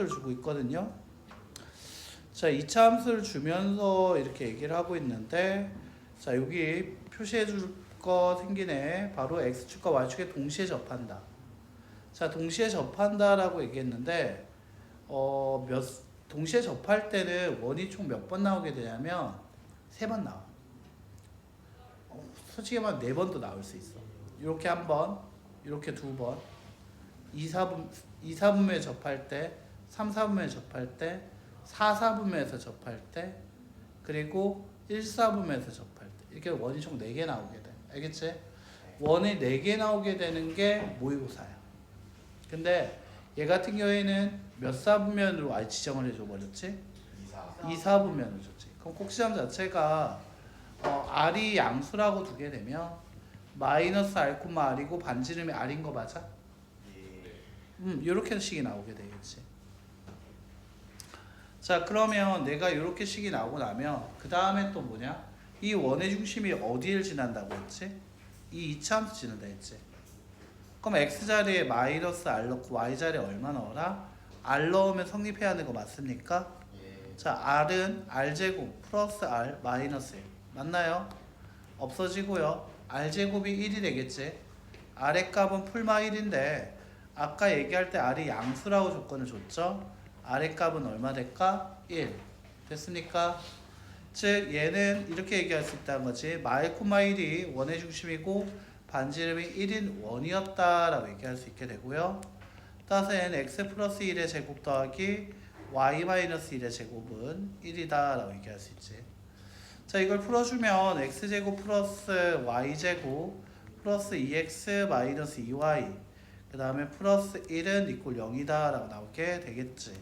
를 주고 있거든요. 자, 이차 함수를 주면서 이렇게 얘기를 하고 있는데 자, 여기 표시해 줄 거 생기네. 바로 x축과 y축에 동시에 접한다. 자, 동시에 접한다라고 얘기했는데 어, 몇 동시에 접할 때는 원이 총 몇 번 나오게 되냐면 세 번 나와. 어, 솔직히 말하면 네 번도 나올 수 있어. 이렇게 한 번, 이렇게 두 번, 2, 4분, 2, 4분면에 접할 때, 3, 4분면에 접할 때, 4, 4분면에서 접할 때, 그리고 1, 4분면에서 접할 때 이렇게 원이 총 4개 나오게 돼. 알겠지? 원이 4개 나오게 되는 게 모의고사야. 근데 얘 같은 경우에는 몇 사분면으로 아 지정을 해줘 버렸지? 2, 4 분면을 줬지. 그럼 꼭지점 자체가 어, R이 양수라고 두게 되면 마이너스 R, R이고 반지름이 R인 거 맞아? 음, 이렇게 식이 나오게 되겠지. 자, 그러면 내가 이렇게 식이 나오고 나면 그 다음에 또 뭐냐? 이 원의 중심이 어디를 지난다고 했지? 이 이차함수 지난다 했지. 그럼 x 자리에 마이너스 r 넣고 y 자리에 얼마 넣어라? r 넣으면 성립해야 하는 거 맞습니까? 자, r은 r 제곱 플러스 r 마이너스 1 맞나요? 없어지고요. r 제곱이 1이 되겠지. r의 값은 풀마 1인데 아까 얘기할 때 r이 양수라고 조건을 줬죠. R의 값은 얼마 될까? 1 됐습니까? 즉 얘는 이렇게 얘기할 수 있다는 거지. 마일 코마 1이 원의 중심이고 반지름이 1인 원이었다 라고 얘기할 수 있게 되고요. 따라서 얘는 x 플러스 1의 제곱 더하기 y 마이너스 1의 제곱은 1이다 라고 얘기할 수 있지. 자 이걸 풀어주면 x 제곱 플러스 y 제곱 플러스 2x 마이너스 2y 그 다음에 플러스 1은 이꼴 0이다 라고 나오게 되겠지.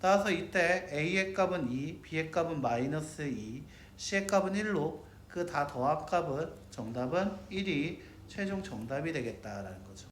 따라서 이때 a의 값은 2, b의 값은 마이너스 2, c의 값은 1로 그 다 더한 값은 정답은 1이 최종 정답이 되겠다라는 거죠.